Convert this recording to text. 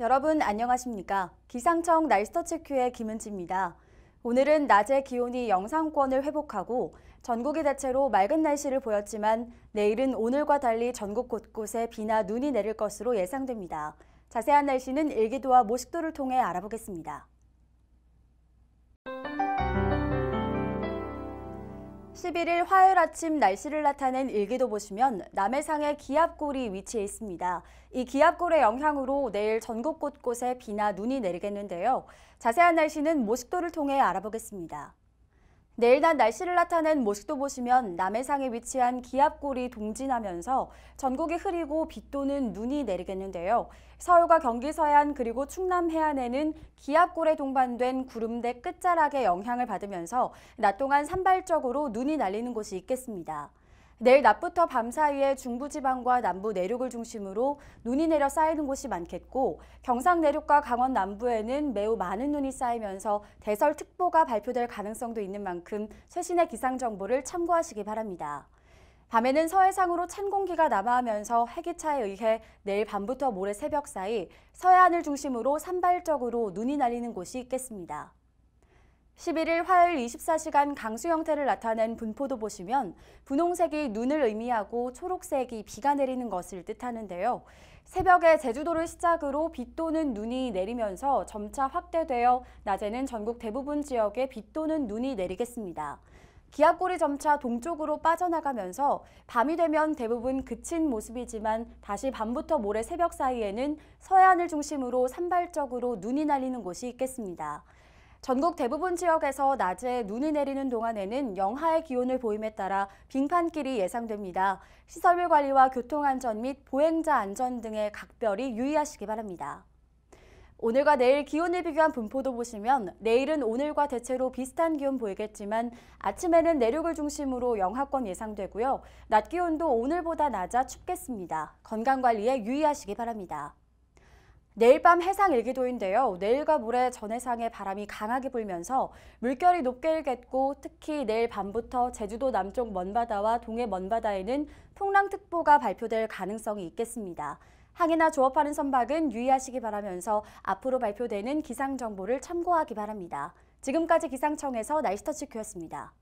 여러분 안녕하십니까? 기상청 날스터치 큐의 김은지입니다. 오늘은 낮에 기온이 영상권을 회복하고 전국이 대체로 맑은 날씨를 보였지만 내일은 오늘과 달리 전국 곳곳에 비나 눈이 내릴 것으로 예상됩니다. 자세한 날씨는 일기도와 모식도를 통해 알아보겠습니다. 11일 화요일 아침 날씨를 나타낸 일기도 보시면 남해상의 기압골이 위치해 있습니다. 이 기압골의 영향으로 내일 전국 곳곳에 비나 눈이 내리겠는데요. 자세한 날씨는 모식도를 통해 알아보겠습니다. 내일 낮 날씨를 나타낸 모습도 보시면 남해상에 위치한 기압골이 동진하면서 전국이 흐리고 비 또는 눈이 내리겠는데요. 서울과 경기 서해안 그리고 충남 해안에는 기압골에 동반된 구름대 끝자락의 영향을 받으면서 낮 동안 산발적으로 눈이 날리는 곳이 있겠습니다. 내일 낮부터 밤 사이에 중부지방과 남부 내륙을 중심으로 눈이 내려 쌓이는 곳이 많겠고 경상 내륙과 강원 남부에는 매우 많은 눈이 쌓이면서 대설특보가 발표될 가능성도 있는 만큼 최신의 기상 정보를 참고하시기 바랍니다. 밤에는 서해상으로 찬 공기가 남하하면서 해기차에 의해 내일 밤부터 모레 새벽 사이 서해안을 중심으로 산발적으로 눈이 날리는 곳이 있겠습니다. 11일 화요일 24시간 강수 형태를 나타낸 분포도 보시면 분홍색이 눈을 의미하고 초록색이 비가 내리는 것을 뜻하는데요. 새벽에 제주도를 시작으로 비 또는 눈이 내리면서 점차 확대되어 낮에는 전국 대부분 지역에 비 또는 눈이 내리겠습니다. 기압골이 점차 동쪽으로 빠져나가면서 밤이 되면 대부분 그친 모습이지만 다시 밤부터 모레 새벽 사이에는 서해안을 중심으로 산발적으로 눈이 날리는 곳이 있겠습니다. 전국 대부분 지역에서 낮에 눈이 내리는 동안에는 영하의 기온을 보임에 따라 빙판길이 예상됩니다. 시설물 관리와 교통안전 및 보행자 안전 등에 각별히 유의하시기 바랍니다. 오늘과 내일 기온을 비교한 분포도 보시면 내일은 오늘과 대체로 비슷한 기온 보이겠지만 아침에는 내륙을 중심으로 영하권 예상되고요. 낮 기온도 오늘보다 낮아 춥겠습니다. 건강관리에 유의하시기 바랍니다. 내일 밤 해상 일기도인데요. 내일과 모레 전 해상에 바람이 강하게 불면서 물결이 높게 일겠고 특히 내일 밤부터 제주도 남쪽 먼바다와 동해 먼바다에는 풍랑특보가 발표될 가능성이 있겠습니다. 항해나 조업하는 선박은 유의하시기 바라면서 앞으로 발표되는 기상 정보를 참고하기 바랍니다. 지금까지 기상청에서 날씨터치큐였습니다.